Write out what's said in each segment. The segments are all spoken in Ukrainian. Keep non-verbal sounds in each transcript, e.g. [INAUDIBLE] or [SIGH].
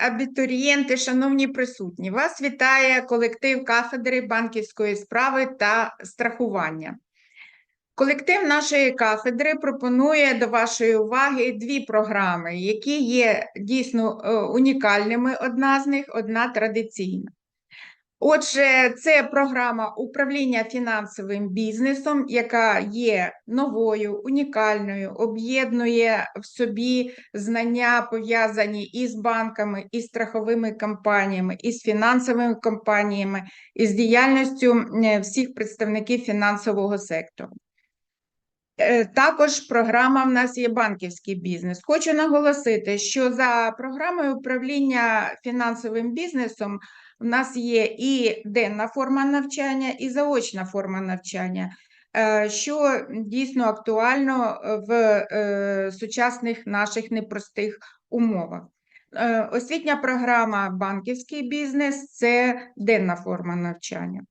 Абітурієнти, шановні присутні, вас вітає колектив кафедри банківської справи та страхування. Колектив нашої кафедри пропонує до вашої уваги дві програми, які є дійсно е, унікальними. Одна з них одна традиційна. Отже, це програма управління фінансовим бізнесом, яка є новою, унікальною, об'єднує в собі знання, пов'язані із банками, із страховими компаніями, із фінансовими компаніями, із діяльністю е, всіх представників фінансового сектору. Е, Також програма в нас є банківський бізнес. Хочу наголосити, що за програмою управління фінансовим бізнесом в нас є і денна форма навчання, і заочна форма навчання, е, що дійсно актуально в е, сучасних наших непростих умовах. Е, Освітня програма банківський бізнес це денна форма навчання.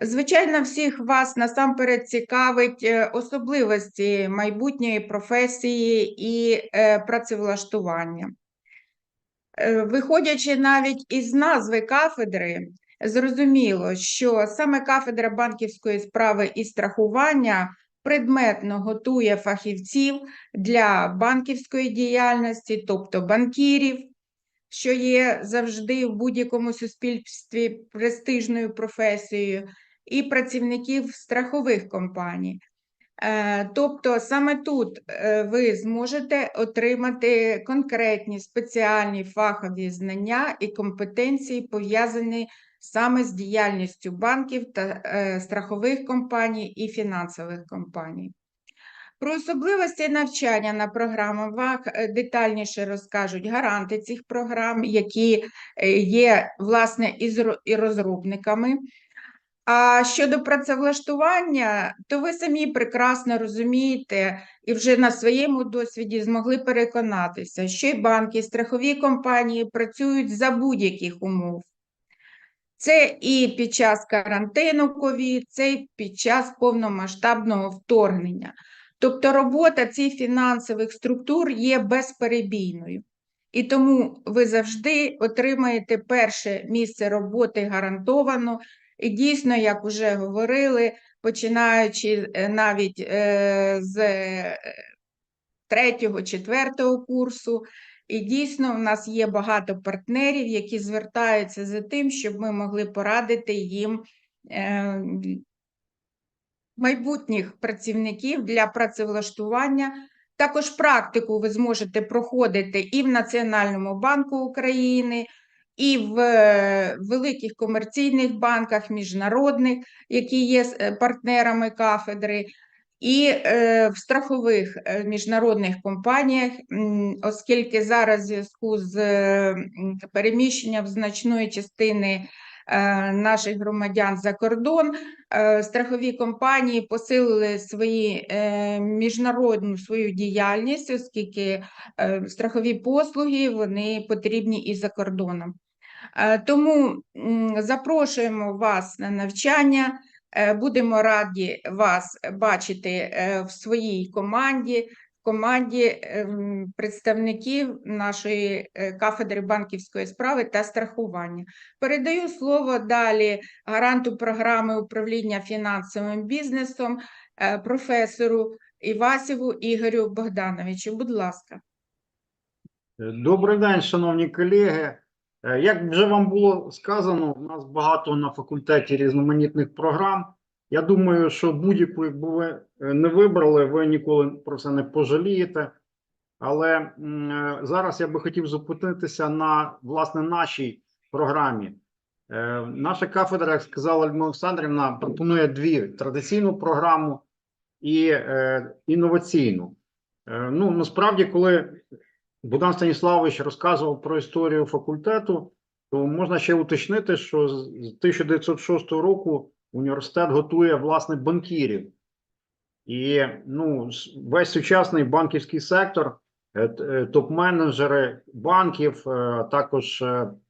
Звичайно, всіх вас насамперед цікавить особливості майбутньої професії і працевлаштування. Е, Виходячи навіть із назви кафедри, зрозуміло, що саме кафедра банківської справи і страхування предметно готує фахівців для банківської діяльності, тобто банкірів, що є завжди в будь-якому суспільстві престижною професією, і працівників страхових компаній. Е, Тобто саме тут е, ви зможете отримати конкретні спеціальні фахові знання і компетенції, пов'язані саме з діяльністю банків та е, страхових компаній і фінансових компаній. Про особливості навчання на програмах детальніше розкажуть гаранти цих програм, які є власне і розробниками. А щодо працевлаштування, то ви самі прекрасно розумієте і вже на своєму досвіді змогли переконатися, що і банки, і страхові компанії працюють за будь-яких умов. Це і під час карантину ковід, це і під час повномасштабного вторгнення. Тобто робота цих фінансових структур є безперебійною. І тому ви завжди отримаєте перше місце роботи гарантовано. І дійсно, як вже говорили, починаючи е, навіть е, з е, третього, четвертого курсу, і дійсно в нас є багато партнерів, які звертаються за тим, щоб ми могли порадити їм майбутніх працівників для працевлаштування. Також практику ви зможете проходити і в Національному банку України, і в е, великих комерційних банках, міжнародних, які є е, партнерами кафедри, і е, в страхових міжнародних компаніях, оскільки зараз в зв'язку з переміщенням значної частини наших громадян за кордон, страхові компанії посилили свої міжнародну свою діяльність, оскільки страхові послуги вони потрібні і за кордоном. Е, Тому запрошуємо вас на навчання. Е, Будемо раді вас бачити е, в своїй команді, в команді представників нашої кафедри банківської справи та страхування. Передаю слово далі гаранту програми управління фінансовим бізнесом, професору Івасіву Ігорю Богдановичу. Будь ласка. Добрий день, шановні колеги. Е, Як вже вам було сказано, у нас багато на факультеті різноманітних програм. Я думаю, що будь-яку, якби ви е, не вибрали, ви ніколи про це не пожалієте. Але е, зараз я би хотів зупинитися на власне нашій програмі. Наша кафедра, як сказала Людмила Олександрівна, пропонує дві: традиційну програму і інноваційну. Ну, насправді, коли Богдан Станіславович розказував про історію факультету, то можна ще уточнити, що з з 1906 року університет готує власне банкірів. І ну, весь сучасний банківський сектор, е, е, топ-менеджери банків, е, також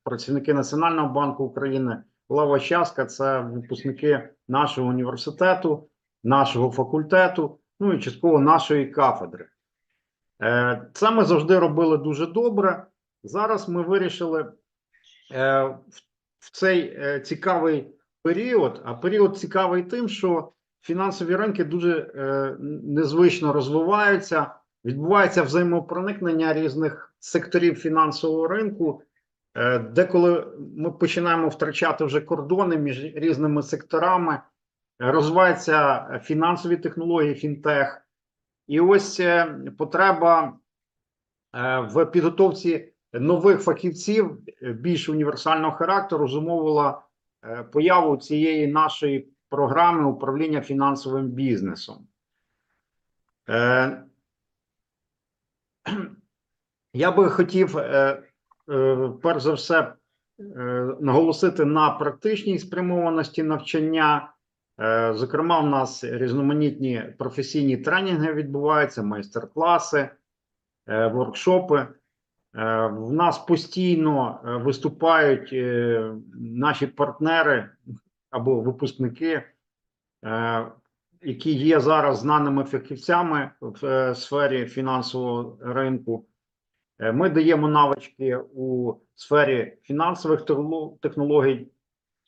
працівники Національного банку України, лава частка це випускники нашого університету, нашого факультету, ну і частково нашої кафедри. Е, Це ми завжди робили дуже добре. зараз ми вирішили е, в, цей е, цікавий період, а період цікавий тим, що фінансові ринки дуже незвично розвиваються, відбувається взаємопроникнення різних секторів фінансового ринку. Деколи ми починаємо втрачати вже кордони між різними секторами, розвиваються фінансові технології, фінтех. І ось е, потреба е, в підготовці нових фахівців е, більш універсального характеру зумовила появу цієї нашої програми управління фінансовим бізнесом. [CLEARS THROAT] Я би хотів перш за все наголосити на практичній спрямованості навчання. Е, Зокрема, у нас різноманітні професійні тренінги відбуваються, майстер-класи, е, воркшопи. Е, В нас постійно виступають наші партнери або випускники, які є зараз знаними фахівцями в сфері фінансового ринку. Ми даємо навички у сфері фінансових технологій,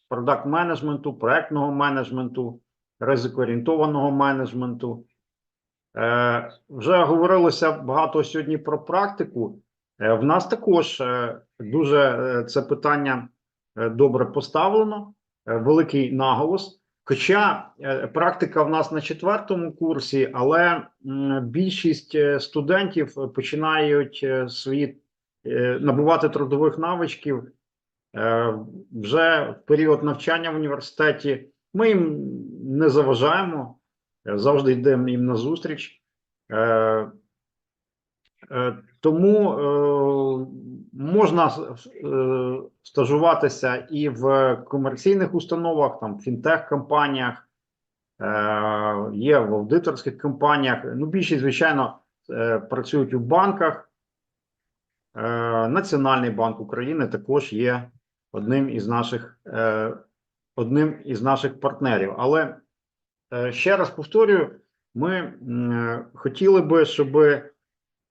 продакт менеджменту, проектного менеджменту, ризикоорієнтованого менеджменту. Е, вже говорилося багато сьогодні про практику. Е, в нас також е, дуже е, це питання е, добре поставлено, е, великий наголос. Хоча е, практика в нас на четвертому курсі, але м, більшість е, студентів починають е, свої е, набувати трудових навичків вже в період навчання в університеті. Ми їм не заважаємо, е, завжди йдемо їм на зустріч. Е, е, Тому е, можна е, стажуватися і в комерційних установах, там фінтех-компаніях, е, є в аудиторських компаніях. Ну, більшість, звичайно, е, працюють у банках. Е, Національний банк України також є одним із наших, е, одним із наших партнерів. Але е, ще раз повторюю, ми е, хотіли би, щоб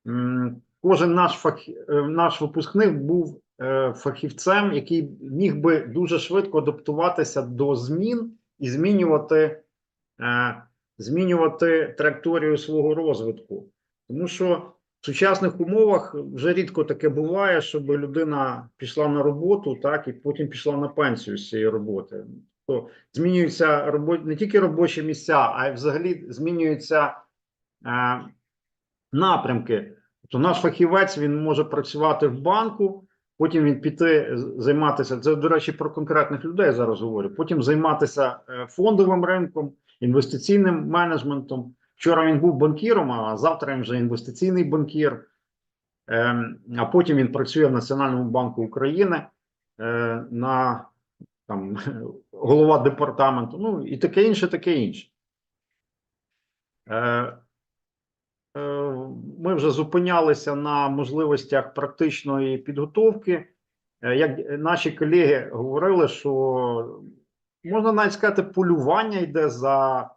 м, кожен наш фах, е, наш випускник був е, фахівцем, який міг би дуже швидко адаптуватися до змін і змінювати, е, змінювати траєкторію свого розвитку. Тому що сучасних умовах вже рідко таке буває, щоб людина пішла на роботу, так і потім пішла на пенсію з цієї роботи. То змінюються робо... не тільки робочі місця, а й взагалі змінюються е, напрямки. Тобто наш фахівець він може працювати в банку, потім він піти займатися. Це, до речі, про конкретних людей зараз говорю. Потім займатися е, фондовим ринком, інвестиційним менеджментом. Вчора він був банкіром, а завтра він вже інвестиційний банкір. Ем, А потім він працює в Національному банку України е, на там [LAUGHS] голова департаменту. Ну і таке інше, таке інше. Е, Е, Ми вже зупинялися на можливостях практичної підготовки. Як наші колеги говорили, що можна навіть сказати, полювання йде за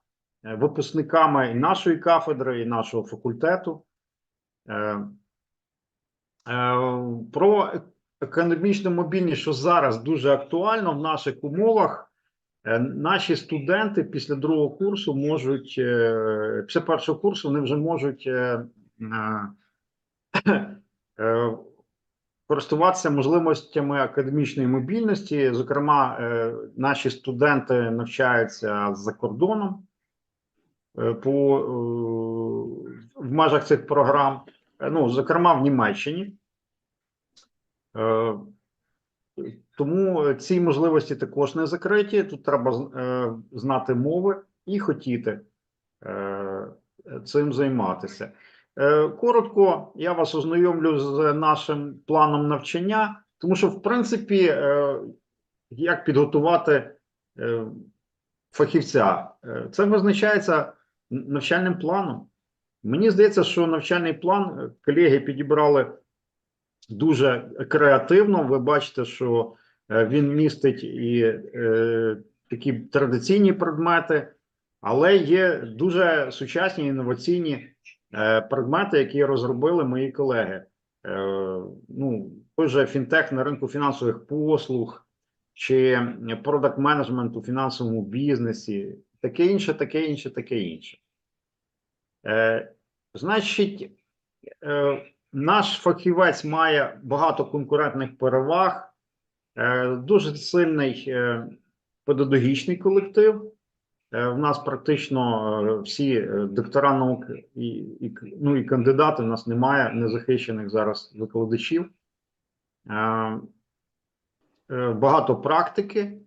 випускниками і нашої кафедри, і нашого факультету. Е, е, Про економічну мобільність, що зараз дуже актуально в наших умовах. Е, Наші студенти після другого курсу можуть, е, після першого курсу вони вже можуть е, е, е, користуватися можливостями академічної мобільності. Зокрема, е, наші студенти навчаються за кордоном е, по, е, в межах цих програм, Е, ну, зокрема, в Німеччині. Е, тому ці можливості також не закриті. Тут треба е, знати мови і хотіти е, цим займатися. Е, коротко, я вас ознайомлю з нашим планом навчання, тому що, в принципі, е, як підготувати е, фахівця, Е, це визначається навчальним планом. Мені здається, що навчальний план е, колеги підібрали дуже креативно. Ви бачите, що е, він містить і е, такі традиційні предмети, але є дуже сучасні інноваційні е, предмети, які розробили мої колеги. Е, ну, той же фінтех на ринку фінансових послуг чи продакт менеджмент у фінансовому бізнесі, таке інше, таке інше, таке інше. Е, значить, е, наш фахівець має багато конкурентних переваг, е, дуже сильний е, педагогічний колектив. Е, В нас практично е, всі е, доктора наук і, і, ну, і кандидати. У нас немає незахищених зараз викладачів. Е, е, Багато практики.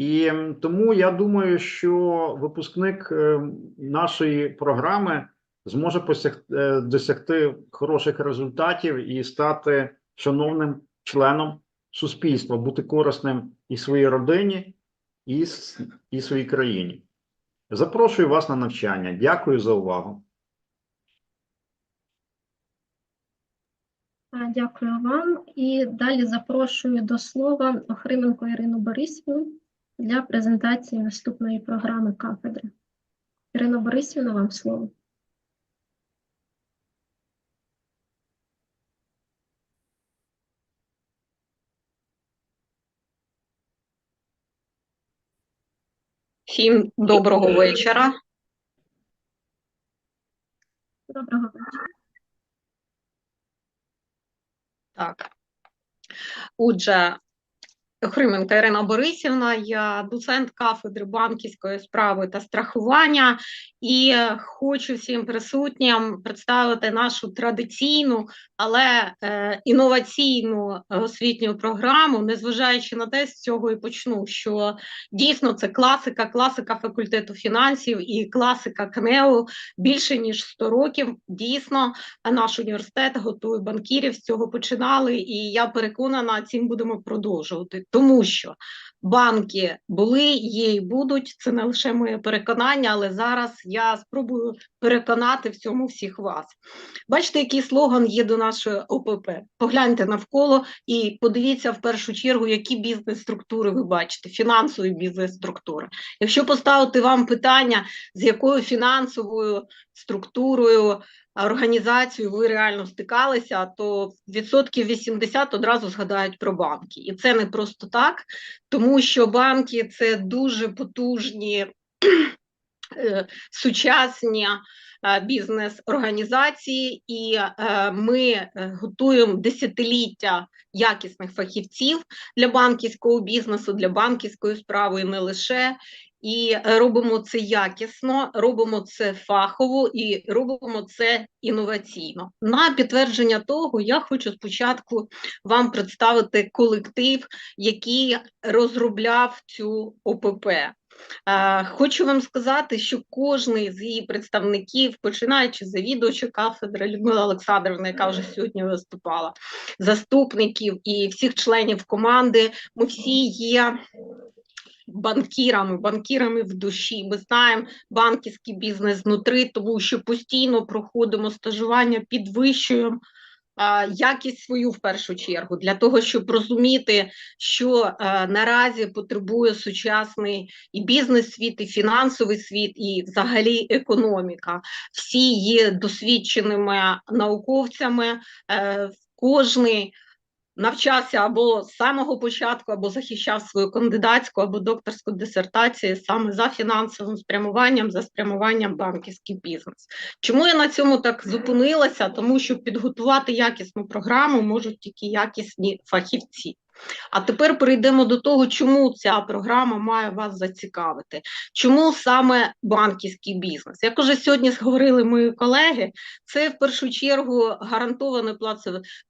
І тому я думаю, що випускник е, нашої програми зможе е, досягти хороших результатів і стати шановним членом суспільства, бути корисним і своїй родині, і, і своїй країні. Запрошую вас на навчання. Дякую за увагу. Дякую вам. І далі запрошую до слова Охрименко Ірину Борисівну для презентації наступної програми кафедри. Ірина Борисівна, вам слово. Всім доброго вечора. Доброго вечора. Так. Отже, Охрименка Ірина Борисівна, я доцент кафедри банківської справи та страхування, і хочу всім присутнім представити нашу традиційну, але е, інноваційну е, освітню програму, незважаючи на те, з цього і почну, що дійсно це класика, класика факультету фінансів і класика КНЕУ більше ніж 100 років. Дійсно, наш університет готує банкірів. З цього починали, і я переконана, цим будемо продовжувати, тому що банки були, є і будуть. Це не лише моє переконання, але зараз я спробую переконати в цьому всіх вас. Бачите, який слоган є до нашої ОПП. Погляньте навколо і подивіться в першу чергу, які бізнес-структури ви бачите, фінансові бізнес-структури. Якщо поставити вам питання, з якою фінансовою структурою організацію ви реально стикалися, то відсотків 80 одразу згадають про банки. І це не просто так, тому що банки це дуже потужні е, сучасні е, бізнес-організації, і е, ми готуємо десятиліття якісних фахівців для банківського бізнесу, для банківської справи і не лише. І робимо це якісно, робимо це фахово і робимо це інноваційно. На підтвердження того, я хочу спочатку вам представити колектив, який розробляв цю ОПП. Е, Хочу вам сказати, що кожний з її представників, починаючи завідувача кафедри Людмила Олександрівна, яка вже сьогодні виступала, заступників і всіх членів команди, ми всі є банкірами, банкірами в душі. Ми знаємо банківський бізнес знутри, тому що постійно проходимо стажування, підвищуємо якість свою в першу чергу для того, щоб розуміти, що а, наразі потребує сучасний і бізнес-світ, і фінансовий світ, і взагалі економіка. Всі є досвідченими науковцями. Е, кожний навчався або з самого початку, або захищав свою кандидатську або докторську дисертацію саме за фінансовим спрямуванням, за спрямуванням банківський бізнес. Чому я на цьому так зупинилася? Тому що підготувати якісну програму можуть тільки якісні фахівці. А тепер перейдемо до того, чому ця програма має вас зацікавити. Чому саме банківський бізнес? Як уже сьогодні говорили мої колеги, це в першу чергу гарантоване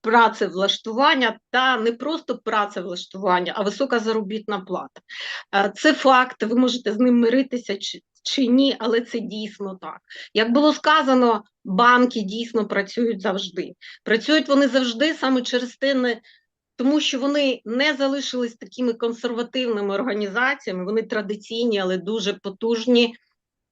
працевлаштування та не просто працевлаштування, а висока заробітна плата. Е, Це факт, ви можете з ним миритися чи, ні, але це дійсно так. Як було сказано, банки дійсно працюють завжди. Працюють вони завжди саме через те, тому що вони не залишились такими консервативними організаціями, вони традиційні, але дуже потужні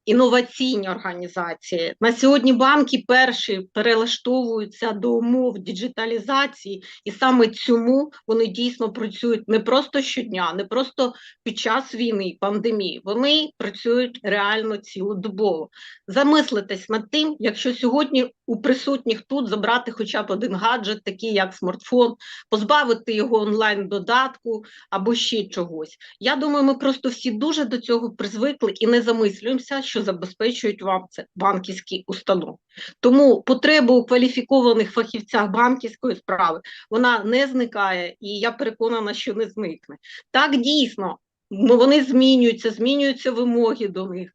інноваційні організації. На сьогодні банки перші перелаштовуються до умов діджиталізації, і саме цьому вони дійсно працюють не просто щодня, не просто під час війни, пандемії. Вони працюють реально цілодобово. Замислитесь над тим, якщо сьогодні у присутніх тут забрати хоча б один гаджет, такий як смартфон, позбавити його онлайн-додатку або ще чогось. Я думаю, ми просто всі дуже до цього призвикли і не замислюємося, що забезпечують вам це банківські установи. Тому потреба у кваліфікованих фахівцях банківської справи вона не зникає, і я переконана, що не зникне. Так дійсно, ну, вони змінюються, змінюються вимоги до них.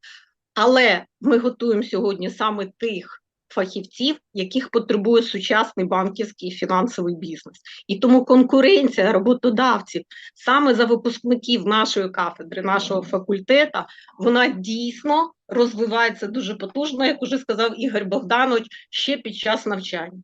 Але ми готуємо сьогодні саме тих фахівців, яких потребує сучасний банківський і фінансовий бізнес. І тому конкуренція роботодавців саме за випускників нашої кафедри, нашого факультету, вона дійсно розвивається дуже потужно, як уже сказав Ігор Богданович, ще під час навчання.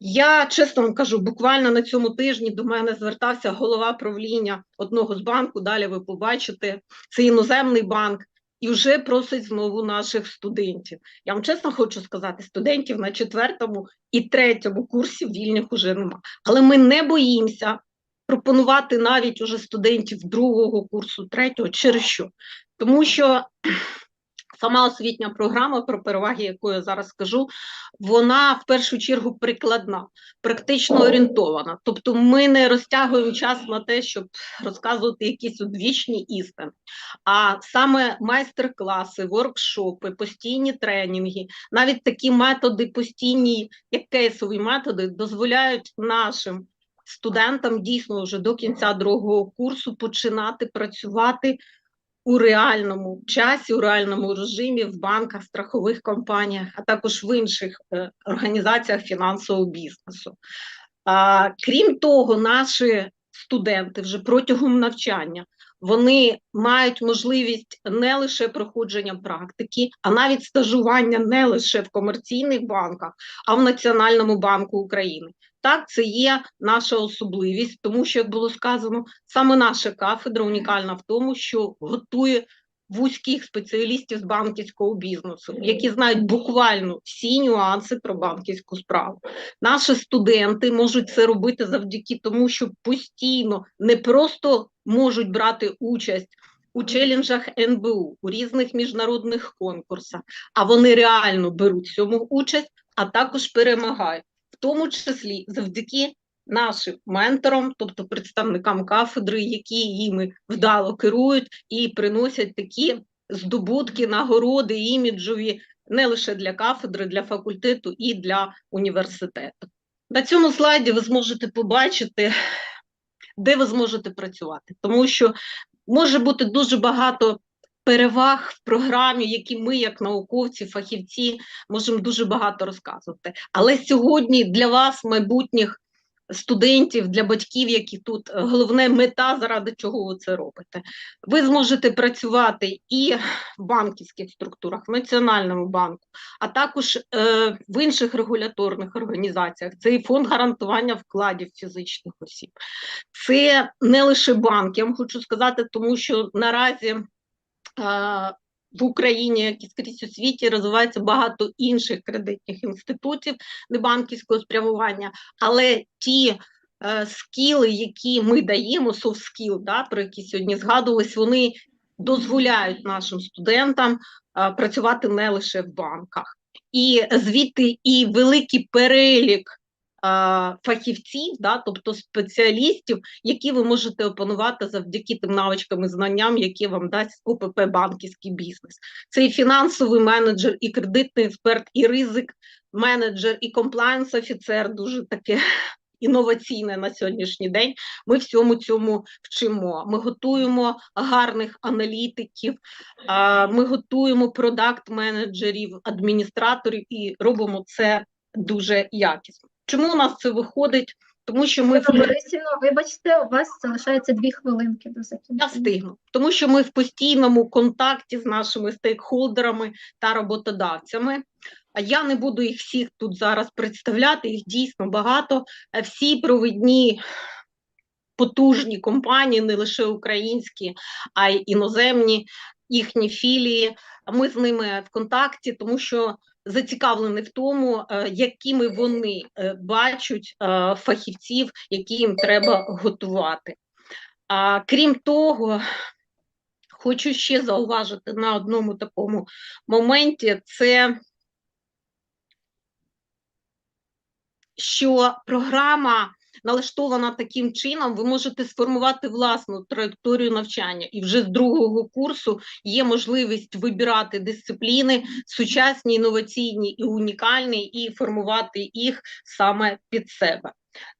Я чесно вам кажу, буквально на цьому тижні до мене звертався голова правління одного з банку. Далі ви побачите, це іноземний банк, і вже просить знову наших студентів. Я вам чесно хочу сказати, студентів на четвертому і третьому курсі вільних уже нема. Але ми не боїмося пропонувати навіть уже студентів другого курсу, третього, через що? Тому що сама освітня програма, про переваги, яку я зараз скажу, вона в першу чергу прикладна, практично орієнтована. Тобто ми не розтягуємо час на те, щоб розказувати якісь одвічні істини, а саме майстер-класи, воркшопи, постійні тренінги, навіть такі методи постійні, як кейсові методи, дозволяють нашим студентам дійсно вже до кінця другого курсу починати працювати у реальному часі, у реальному режимі в банках, страхових компаніях, а також в інших е, організаціях фінансового бізнесу. Крім того, наші студенти вже протягом навчання вони мають можливість не лише проходження практики, а навіть стажування не лише в комерційних банках, а в Національному банку України. Так, це є наша особливість, тому що, як було сказано, саме наша кафедра унікальна в тому, що готує вузьких спеціалістів з банківського бізнесу, які знають буквально всі нюанси про банківську справу. Наші студенти можуть це робити завдяки тому, що постійно не просто можуть брати участь у челенджах НБУ, у різних міжнародних конкурсах, а вони реально беруть в цьому участь, а також перемагають в тому числі завдяки нашим менторам, тобто представникам кафедри, які їми вдало керують і приносять такі здобутки, нагороди, іміджові не лише для кафедри, для факультету і для університету. На цьому слайді ви зможете побачити, де ви зможете працювати, тому що може бути дуже багато переваг в програмі, які ми, як науковці, фахівці, можемо дуже багато розказувати. Але сьогодні для вас, майбутніх студентів, для батьків, які тут е, головне мета, заради чого ви це робите. Ви зможете працювати і в банківських структурах, в Національному банку, а також е, в інших регуляторних організаціях. Це і фонд гарантування вкладів фізичних осіб. Це не лише банк, я вам хочу сказати, тому що наразі в Україні, як і скрізь у світі, розвивається багато інших кредитних інститутів небанківського спрямування, але ті е, скіли, які ми даємо, soft skill, да, про які сьогодні згадувались, вони дозволяють нашим студентам е, працювати не лише в банках. І звідти і великий перелік фахівців, да, тобто спеціалістів, які ви можете опанувати завдяки тим навичкам і знанням, які вам дасть ОПП банківський бізнес. Це і фінансовий менеджер, і кредитний експерт, і ризик менеджер, і комплайнс офіцер дуже таке. [LAUGHS] Інноваційне на сьогоднішній день ми всьому цьому вчимо. Ми готуємо гарних аналітиків, ми готуємо продакт-менеджерів, адміністраторів і робимо це дуже якісно. Чому у нас це виходить? Тому що ми Ірина Борисівна, вибачте, у вас залишається дві хвилинки до я встигну, тому що ми в постійному контакті з нашими стейкхолдерами та роботодавцями. А я не буду їх всіх тут зараз представляти, їх дійсно багато. Всі провідні потужні компанії, не лише українські, а й іноземні, їхні філії. Ми з ними в контакті, тому що зацікавлені в тому, е, якими вони е, бачать е, фахівців, які їм треба готувати. А крім того, хочу ще зауважити на одному такому моменті: це що програма налаштована таким чином, ви можете сформувати власну траєкторію навчання, і вже з другого курсу є можливість вибирати дисципліни сучасні, інноваційні і унікальні, і формувати їх саме під себе.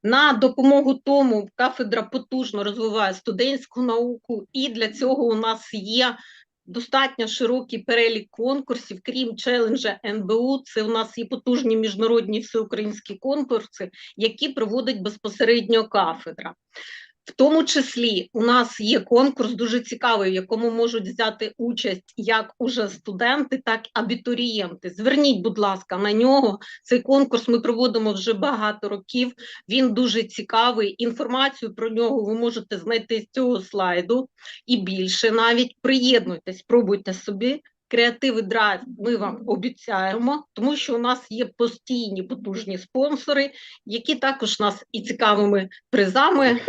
На допомогу тому кафедра потужно розвиває студентську науку, і для цього у нас є достатньо широкий перелік конкурсів, крім челенджа НБУ. Це у нас і потужні міжнародні всеукраїнські конкурси, які проводить безпосередньо кафедра. В тому числі у нас є конкурс дуже цікавий, в якому можуть взяти участь як уже студенти, так і абітурієнти. Зверніть, будь ласка, на нього. Цей конкурс ми проводимо вже багато років. Він дуже цікавий. Інформацію про нього ви можете знайти з цього слайду і більше навіть приєднуйтесь, пробуйте собі. Креатив і драйв ми вам обіцяємо, тому що у нас є постійні потужні спонсори, які також нас і цікавими призами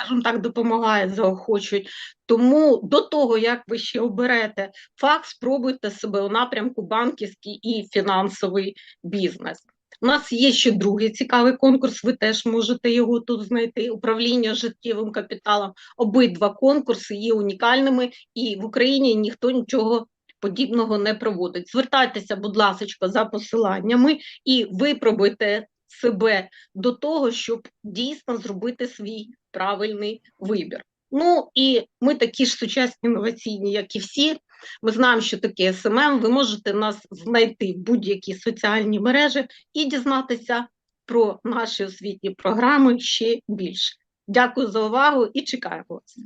скажімо так, допомагають, заохочують. Тому до того, як ви ще оберете фах, спробуйте себе у напрямку банківський і фінансовий бізнес. У нас є ще другий цікавий конкурс, ви теж можете його тут знайти. Управління життєвим капіталом. Обидва конкурси є унікальними, і в Україні ніхто нічого подібного не проводить. Звертайтеся, будь ласка, за посиланнями і випробуйте себе до того, щоб дійсно зробити свій правильний вибір. Ну і ми такі ж сучасні інноваційні, як і всі. Ми знаємо, що таке СММ. Ви можете нас знайти в будь-які соціальні мережі і дізнатися про наші освітні програми ще більше. Дякую за увагу і чекаємо вас.